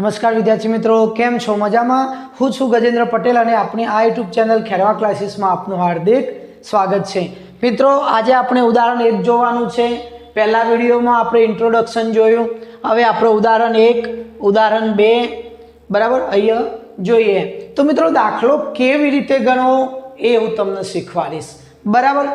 નમસ્કાર વિદ્યાર્થી મિત્રો, કેમ છો? મજામાં? હું છું ગજેન્દ્ર પટેલ અને આપણી આ યુટ્યુબ ચેનલ ખેરવા ક્લાસીસમાં આપનું હાર્દિક સ્વાગત છે. મિત્રો, આજે આપણે ઉદાહરણ એક જોવાનું છે. પહેલાં વિડીયોમાં આપણે ઇન્ટ્રોડક્શન જોયું. હવે આપણે ઉદાહરણ એક, ઉદાહરણ બે. બરાબર? અહીંયા જોઈએ. તો મિત્રો, દાખલો કેવી રીતે ગણવો એ હું તમને શીખવાડીશ. બરાબર?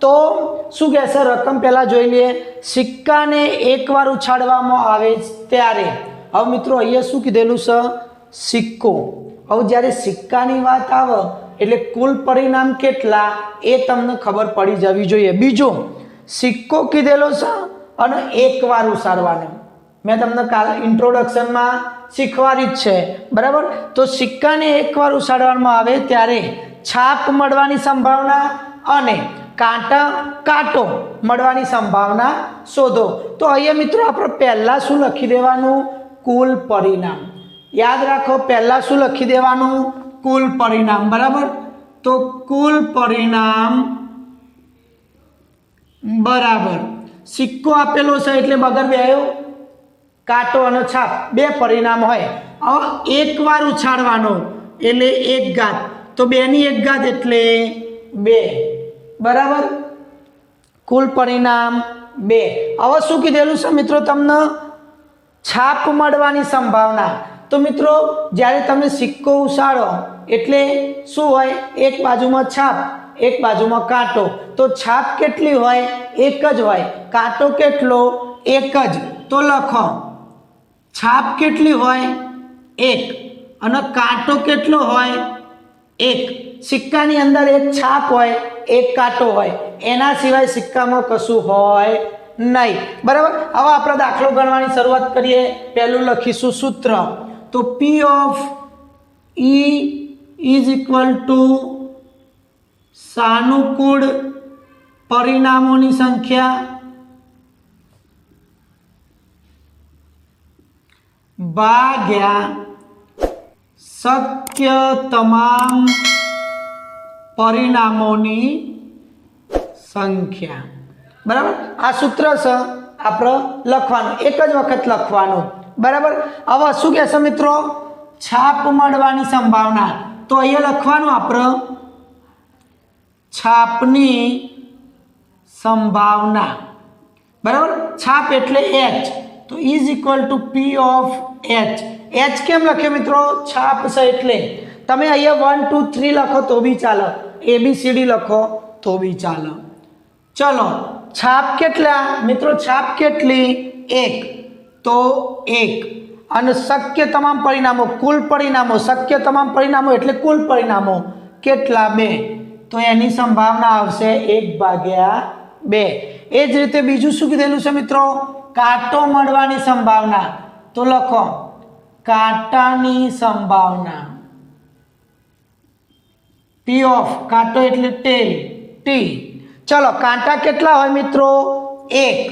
તો શું કહેશે? રકમ પહેલાં જોઈ લઈએ. સિક્કાને એકવાર ઉછાળવામાં આવે ત્યારે હવે મિત્રો, અહીંયા શું કીધેલું છે? સિક્કો. હવે જ્યારે સિક્કાની વાત આવે, એટલે કુલ પરિણામ કેટલા? એ તમને ખબર પડી જવી જોઈએ. બીજું, સિક્કો કીધેલો છે અને એકવાર ઉસારવાનો. મેં તમને કાલ ઇન્ટ્રોડક્શનમાં શીખવાડી જ છે. બરાબર? તો સિક્કાને એકવાર ઉસાડવામાં આવે ત્યારે છાપ મળવાની સંભાવના અને કાંટા કાંટો મળવાની સંભાવના શોધો. તો અહીંયા મિત્રો, આપણે પહેલાં શું લખી દેવાનું? કુલ પરિણામ. યાદ રાખો, પહેલાં શું લખી દેવાનું? કુલ પરિણામ, બરાબર? તો કુલ પરિણામ બરાબર. સિક્કો આપેલો છે એટલે બગર આવ્યો કાંટો અને છાપ, બે પરિણામ હોય. હવે એકવાર ઉછાળવાનો, એટલે એક ગાત. તો બેની એક ગાત એટલે બે. બરાબર? કુલ પરિણામ બે. હવે શું કીધેલું છે મિત્રો તમને? છાપ મળવાની સંભાવના. તો મિત્રો, જ્યારે તમે સિક્કો ઉછાળો, એટલે શું હોય? એક બાજુમાં છાપ, એક બાજુમાં કાંટો. તો છાપ કેટલી હોય? એક જ હોય. કાંટો કેટલો? એક જ. તો લખો. છાપ કેટલી હોય? એક. અને કાંટો કેટલો હોય? એક. સિક્કાની અંદર એક છાપ હોય, એક કાંટો હોય. એના સિવાય સિક્કામાં કશું હોય નહીં. બરાબર? હવે આપણે દાખલો ગણવાની શરૂઆત કરીએ. પહેલું લખીશું સૂત્ર. તો P of E is equal to સાનુકૂળ પરિણામોની સંખ્યા ભાગ્યા શક્ય તમામ પરિણામોની સંખ્યા. બરાબર? આ સૂત્ર છે આપણે લખવાનું. એક જ વખત લખવાનું. બરાબર? હવે શું કહેશે મિત્રો? છાપ મળવાની સંભાવના. તો અહીંયા લખવાનું આપણે છાપની સંભાવના. બરાબર? છાપ એટલે એચ તો is equal to P of H H કેમ લખે મિત્રો? છાપ છે એટલે. તમે અહીંયા વન ટુ થ્રી લખો તો બી ચાલે. એબીસીડી લખો તો બી ચાલે. ચલો. છાપ કેટલા? મિત્રો, છાપ કેટલી? એક. તો એક. અને શક્ય તમામ પરિણામો, કુલ પરિણામો, શક્ય તમામ પરિણામો એટલે કુલ પરિણામો. કેટલા? બે. તો એની સંભાવના આવશે એક ભાગ્યા બે. એ જ રીતે બીજું શું કીધેલું છે મિત્રો? કાંટો મળવાની સંભાવના. તો લખો. કાંટાની સંભાવના. પી ઓફ કાંટો એટલે ટેલ. ટી ચલો, કાંટા કેટલા હોય મિત્રો? એક.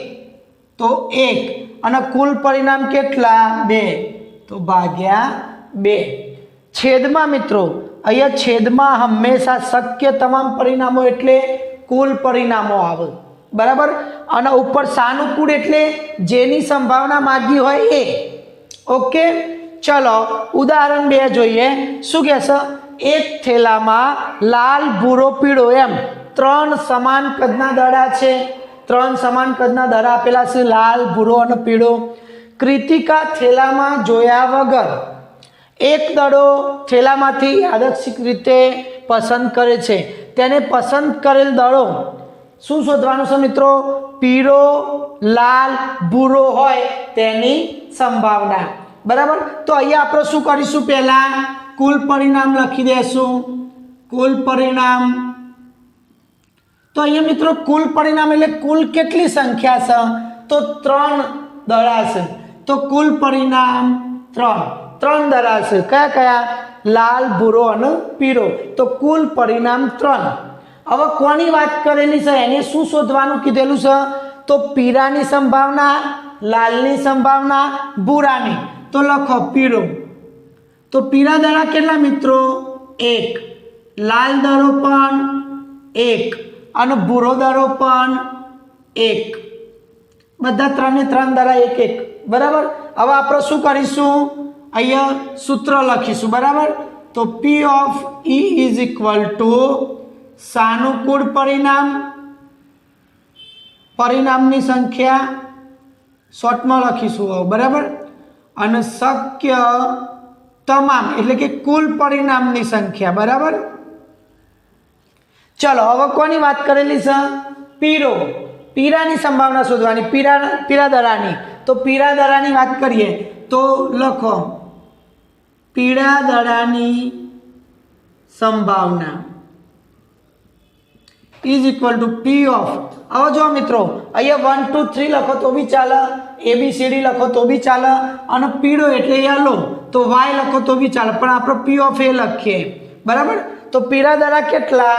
તો એક. અને કુલ પરિણામ કેટલા? બે. તો ભાગ્યા બે. છેદમાં મિત્રો, અહીંયા છેદમાં હંમેશા શક્ય તમામ પરિણામો એટલે કુલ પરિણામો આવે. બરાબર? અને ઉપર સાનુકૂળ એટલે જેની સંભાવના માગી હોય એ. ઓકે? ચલો, ઉદાહરણ બે જોઈએ. શું કહેશે? એક થેલામાં લાલ ભૂરો પીળો એમ. ત્રણ સમાન કદના દડા છે. ત્રણ સમાન કદના દડા આપેલા છે, લાલ, ભૂરો અને પીળો. કૃતિકા થેલામાં જોયા વગર એક દડો થેલામાંથી યાદચ્છિક રીતે પસંદ કરે છે. તેને પસંદ કરેલ દડો શું શોધવાનું છે મિત્રો? પીળો, લાલ, ભૂરો હોય તેની સંભાવના. બરાબર? તો અહીંયા આપણે શું કરીશું પહેલાં? કુલ પરિણામ લખી દેશું. કુલ પરિણામ તો અહીંયા મિત્રો કુલ પરિણામ એટલે કુલ કેટલી સંખ્યા છે? તો ત્રણ દળા છે. તો કુલ પરિણામ ત્રણ. ત્રણ દળા છે. કયા કયા? લાલ, ભૂરો અને પીળો. તો કુલ પરિણામ ત્રણ. હવે કોની વાત કરેલી છે? એને શું શોધવાનું કીધેલું છે? તો પીળાની સંભાવના, લાલની સંભાવના, ભૂરાની. તો લખો પીળો. તો પીળા દળા કેટલા મિત્રો? એક. લાલ દળો પણ એક. અને ભૂરો દરો પણ એક. બધા ત્રણે ત્રણ દરા એક એક. બરાબર? હવે આપણે શું કરીશું? અહીંયા સૂત્ર લખીશું. બરાબર? તો P of E is equal to સાનુકૂળ પરિણામ. પરિણામની સંખ્યા શોર્ટમાં લખીશું બરાબર? અને શક્ય તમામ, એટલે કે કુલ પરિણામની સંખ્યા. બરાબર? ચલો, હવે કોની વાત કરેલી છે? પીરો. પીરાની સંભાવના શોધવાની. પીરા પીરા દરાની તો પીરા દરાની વાત કરીએ તો લખો. પીળા દડાની સંભાવના is equal to P of હવે જો મિત્રો. અહીંયા વન ટુ થ્રી લખો તો બી ચાલે. એબીસીડી લખો તો બી ચાલે. અને પીળો એટલે યલો તો વાય લખો તો બી ચાલે. પણ આપણે પી ઓફ એ લખીએ. બરાબર? તો પીળા દરા કેટલા?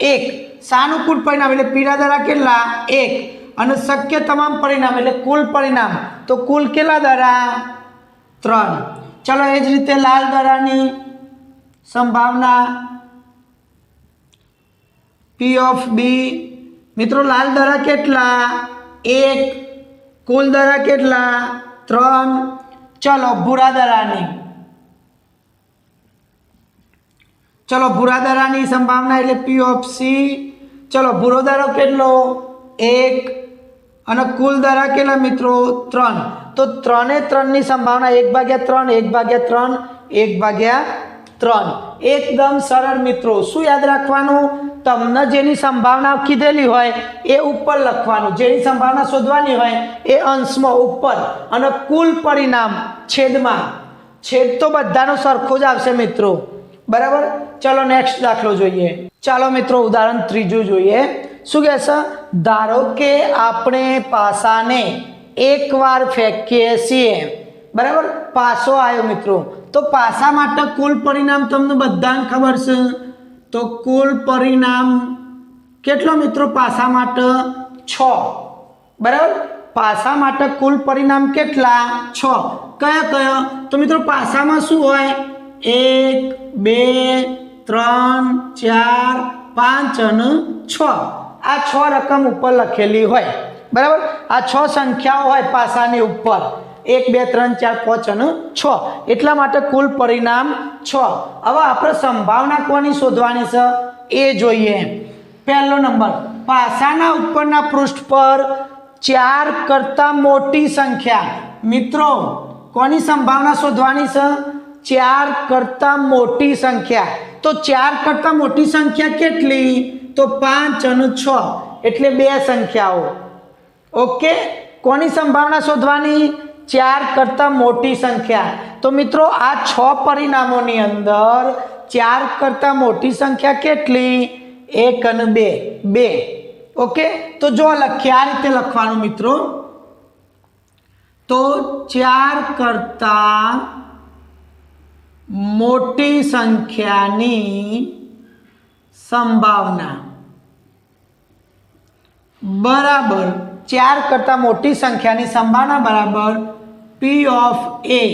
એક. સાનુકૂળ પરિણામ એટલે પીળા દરા કેટલા? એક. અને શક્ય તમામ પરિણામ એટલે કુલ પરિણામ. તો કુલ કેટલા દરા ત્રણ. ચલો એ જ રીતે લાલ દરાની સંભાવના પી ઓફ બી મિત્રો, લાલ દરા કેટલા? એક. કુલ દરા કેટલા? ત્રણ. ચલો ભૂરા દરાની ચલો ભૂરા દારાની સંભાવના એટલે પી ઓફ સી ચલો ભૂરો દારો કેટલો? એક. અને કુલ દારા કેટલા મિત્રો? ત્રણ. તો ત્રણે ત્રણની સંભાવના એક ભાગ્યા ત્રણ, એક ભાગ્યા ત્રણ, એક ભાગ્યા ત્રણ. એકદમ સરળ મિત્રો. શું યાદ રાખવાનું? તમને જેની સંભાવના કીધેલી હોય એ ઉપર લખવાનું. જેની સંભાવના શોધવાની હોય એ અંશમાં ઉપર. અને કુલ પરિણામ છેદમાં. છેદ તો બધાનો સરખો જ આવશે મિત્રો. બરાબર? ચલો નેક્સ્ટ દાખલો જોઈએ. ચાલો મિત્રો, ઉદાહરણ ત્રીજું જોઈએ. શું કહેશે ધારો કે આપણે પાસાને એકવાર ફેંકીએ છીએ. બરાબર? પાસો આવ્યો મિત્રો. તો પાસા માટે કુલ પરિણામ તમને બધાને ખબર છે? તો કુલ પરિણામ કેટલો મિત્રો? પાસા માટે છ. બરાબર? પાસા માટે કુલ પરિણામ કેટલા? છ. કયા કયા? તો મિત્રો, પાસામાં શું હોય? એક, બે, ત્રણ, ચાર, પાંચ અને છ. આ છ રકમ ઉપર લખેલી હોય. બરાબર? આ છ સંખ્યાઓ હોય પાસાની ઉપર. એક, બે, ત્રણ, ચાર, પાંચ અને છ. એટલા માટે કુલ પરિણામ છ. હવે આપણે સંભાવના કોની શોધવાની છે? એ જોઈએ. પહેલો નંબર. પાસાના ઉપરના પૃષ્ઠ પર ચાર કરતાં મોટી સંખ્યા. મિત્રો, કોની સંભાવના શોધવાની છે? ચાર કરતાં મોટી સંખ્યા. તો ચાર કરતાં મોટી સંખ્યા કેટલી? તો પાંચ અને છ. એટલે બે સંખ્યાઓ. ઓકે? કોની સંભાવના શોધવાની? ચાર કરતાં મોટી સંખ્યા. તો મિત્રો, આ છ પરિણામોની અંદર ચાર કરતાં મોટી સંખ્યા કેટલી? એક અને બે. બે. ઓકે? તો જો લખીએ, આ રીતે લખવાનું મિત્રો. તો ચાર કરતાં મોટી સંખ્યાની સંભાવના. બરાબર. ચાર કરતાં મોટી સંખ્યાની સંભાવના બરાબર. P of A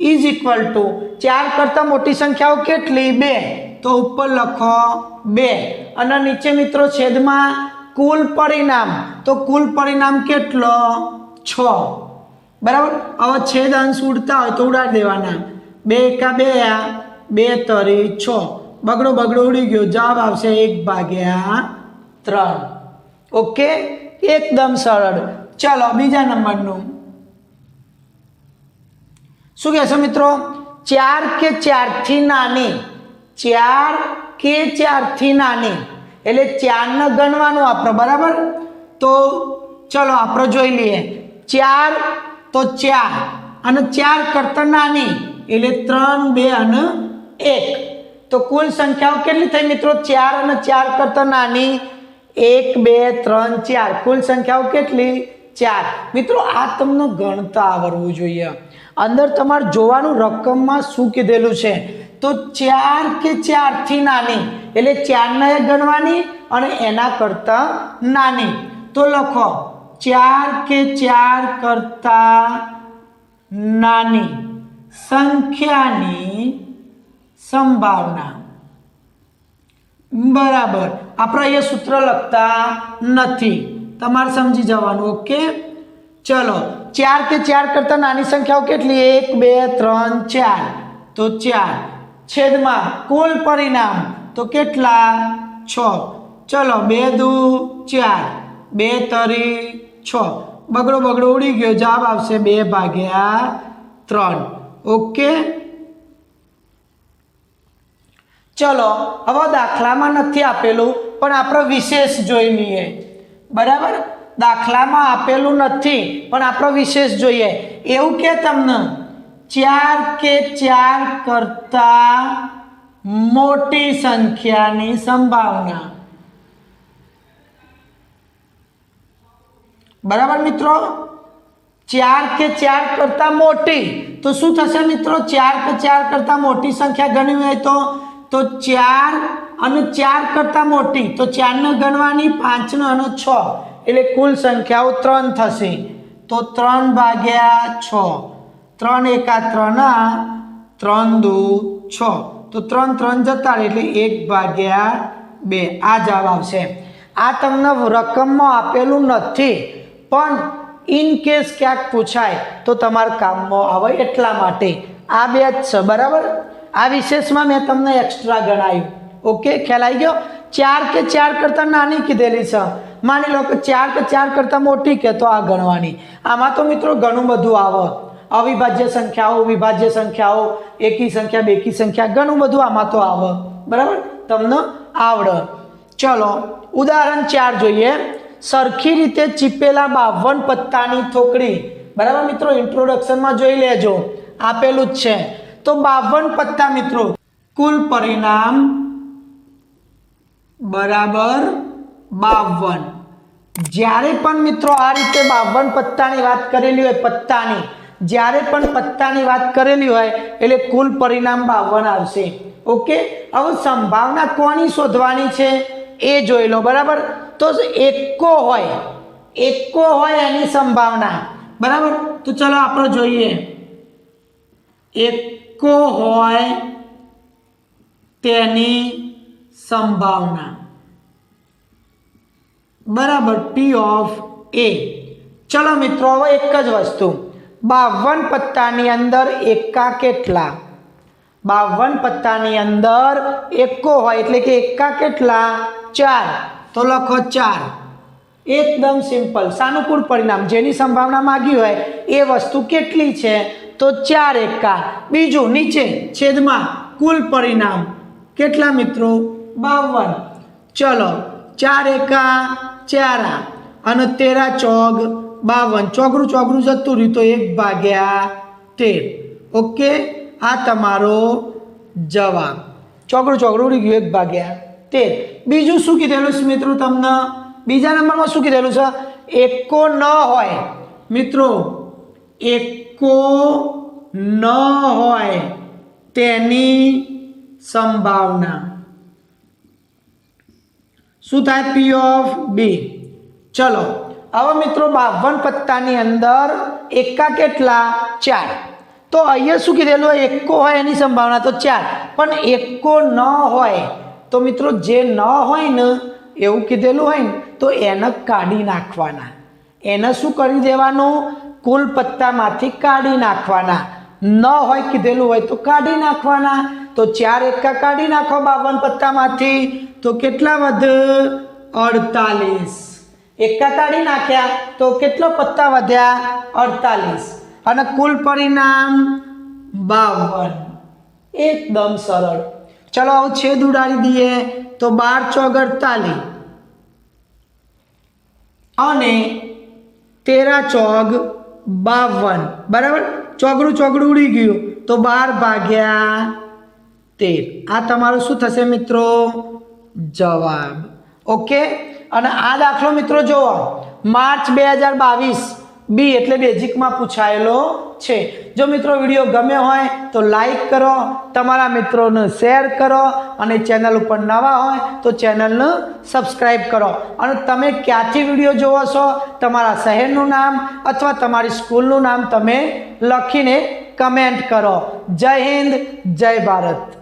is equal to ચાર કરતાં મોટી સંખ્યાઓ કેટલી? બે. તો ઉપર લખો બે. અને નીચે મિત્રો છેદમાં કુલ પરિણામ. તો કુલ પરિણામ કેટલો? છ. બરાબર? હવે છેદ અંશ ઉડતા હોય તો ઉડાડી દેવાના. બે એકા બે બે તરી છ. બગડો બગડો ઉડી ગયો. જવાબ આવશે એક ભાગ્યા ત્રણ. ઓકે? એકદમ સરળ. ચાલો, બીજા નંબરનું. શું કહેશો મિત્રો? ચાર કે ચારથી નાની? ચાર કે ચારથી નાની? એટલે ચારને ગણવાનું આપણે બરાબર? તો ચલો, આપણે જોઈ લઈએ. ચાર તો ચાર. અને ચાર કરતાં નાની? એટલે ત્રણ, બે અને એક. તો કુલ સંખ્યાઓ કેટલી થઈ મિત્રો? ચાર અને ચાર કરતાં નાની. એક, બે, ત્રણ, ચાર. કુલ સંખ્યાઓ કેટલી? ચાર. મિત્રો, આ તમને ગણતા આવડવું જોઈએ. અંદર તમારે જોવાનું રકમમાં શું કીધેલું છે. તો ચાર કે ચારથી નાની. એટલે ચારને ગણવાની અને એના કરતાં નાની. તો લખો. ચાર કે ચાર કરતાં નાની. સંખ્યાની સંભાવના. બરાબર. આપણે અહીંયા સૂત્ર લખતા નથી. તમારે સમજી જવાનું, ઓકે? ચલો. ચાર કે ચાર કરતાં નાની સંખ્યાઓ કેટલી? એક, બે, ત્રણ, ચાર. તો ચાર. છેદમાં કુલ પરિણામ તો કેટલા? છ. ચલો, બે, દુ, ચાર. બે, તરી, છ. બગડો બગડો ઉડી ગયો. જવાબ આવશે બે ભાગ્યા ત્રણ. ઓકે? ચલો, હવે દાખલામાં નથી આપેલું, પણ આપણે વિશેષ જોઈ લઈએ. બરાબર? દાખલામાં આપેલું નથી, પણ આપણે વિશેષ જોઈએ. એવું કે તમને? ચાર કે ચાર કરતા મોટી સંખ્યાની સંભાવના. બરાબર મિત્રો? ચાર કે ચાર કરતાં મોટી. તો શું થશે મિત્રો? ચાર કે ચાર કરતાં મોટી સંખ્યા ગણવી હોય તો? તો ચાર અને ચાર કરતાં મોટી. તો ચારને ગણવાની પાંચનો અને છ. એટલે કુલ સંખ્યાઓ ત્રણ થશે. તો ત્રણ ભાગ્યા છ. ત્રણ એકા ત્રણ ત્રણ દુ છ. તો ત્રણ ત્રણ જતા એટલે એક ભાગ્યા બે. આ જવાબ આવશે. આ તમને રકમમાં આપેલું નથી. પણ ઇન કેસ ક્યાંક પૂછાય તો તમારા કામમાં આવે એટલા માટે. આ બે જ છે, બરાબર? આ વિશેષમાં મેં તમને એક્સ્ટ્રા ગણાયું. ઓકે ખ્યાલ આવી ગયો? ચાર કે ચાર કરતાં નાની કીધેલી છે. માની લો કે ચાર કે ચાર કરતાં મોટી કે તો આ ગણવાની. આમાં તો મિત્રો ઘણું બધું આવે. અવિભાજ્ય સંખ્યાઓ, વિભાજ્ય સંખ્યાઓ, એકી સંખ્યા, બેકી સંખ્યા, ઘણું બધું આમાં તો આવે. બરાબર? તમને આવડે. ચલો, ઉદાહરણ ચાર જોઈએ. સરખી રીતે ચીપેલા બાવન પત્તાની થોકડી. બરાબર મિત્રો ઇન્ટ્રોડક્શનમાં જોઈ લેજો. આપેલું જ છે. તો બાવન પત્તા મિત્રો, કુલ પરિણામ બરાબર બાવન. જ્યારે પણ મિત્રો આ રીતે બાવન પત્તાની વાત કરેલી હોય, પત્તાની, જ્યારે પણ પત્તાની વાત કરેલી હોય, એટલે કુલ પરિણામ બાવન આવશે. ઓકે? હવે સંભાવના કોની શોધવાની છે? એ જોઈ લો. બરાબર? તો એકો હોય. એકો હોય એની સંભાવના. બરાબર? તો ચલો આપણે જોઈએ. એકો હોય તેની સંભાવના. બરાબર? પી ઓફ એ ચલો મિત્રો, હવે એક જ વસ્તુ. બાવન પત્તાની અંદર એકા કેટલા? બાવન પત્તાની અંદર એકો હોય. એટલે કે એકા કેટલા? ચાર. તો લખો ચાર. એકદમ સિમ્પલ. સાનુકૂળ પરિણામ. જેની સંભાવના માગી હોય એ વસ્તુ કેટલી છે? તો ચાર એકા બીજું, નીચે, છેદમાં કુલ પરિણામ. કેટલા મિત્રો? બાવન. ચલો, ચાર એકા ચારા અને તેરા ચોગ બાવન. ચોગડું ચોગડું જતું રહ્યું તો એક ભાગ્યા તેર. ઓકે? આ તમારો જવાબ. ચોગડું ચોગડું ઉડી ગયું, એક ભાગ્યા તેર બીજું શું કીધેલું છે મિત્રો તમને? બીજા નંબરમાં શું કીધેલું છે? એકો ન હોય. મિત્રો, એકો ન હોય તેની સંભાવના. શું થાય? પી ઓફ બી ચલો, હવે મિત્રો બાવન પત્તાની અંદર એકા કેટલા? ચાર. તો અહીંયા શું કીધેલું? એકો હોય એની સંભાવના તો ચાર. પણ એકો ન હોય તો મિત્રો જે ન હોય ને એવું કીધેલું હોય ને, તો એને કાઢી નાખવાના. એને શું કરી દેવાનું? કુલ પત્તામાંથી કાઢી નાખવાના. ન હોય કીધેલું હોય તો કાઢી નાખવાના. તો ચાર એકા કાઢી નાખો બાવન પત્તામાંથી. તો કેટલા વધે? અડતાલીસ. એકા કાઢી નાખ્યા તો કેટલો પત્તા વધ્યા? અડતાલીસ. અને કુલ પરિણામ બાવન. એકદમ સરળ. ચલો હવે છેદ ઉડાડી દઈએ તો બાર ચોગ અડતાલીસ અને તેરા ચોગ બાવન. બરાબર? ચોગડું ચોગડું ઉડી ગયું. તો બાર ભાગ્યા તેર. આ તમારું શું થશે મિત્રો? જવાબ. ઓકે? અને આ દાખલો મિત્રો જુઓ. માર્ચ બે હજાર બાવીસ. બી એટલે બેઝિકમાં પૂછાયેલો છે. જો મિત્રો વીડિયો ગમે હોય તો લાઈક કરો, તમારા મિત્રોને શેર કરો અને ચેનલ ઉપર નવા હોય તો ચેનલને સબસ્ક્રાઈબ કરો. અને તમે ક્યાંથી વીડિયો જોવો છો, તમારા શહેરનું નામ અથવા તમારી સ્કૂલનું નામ તમે લખીને કમેન્ટ કરો. જય હિન્દ, જય ભારત.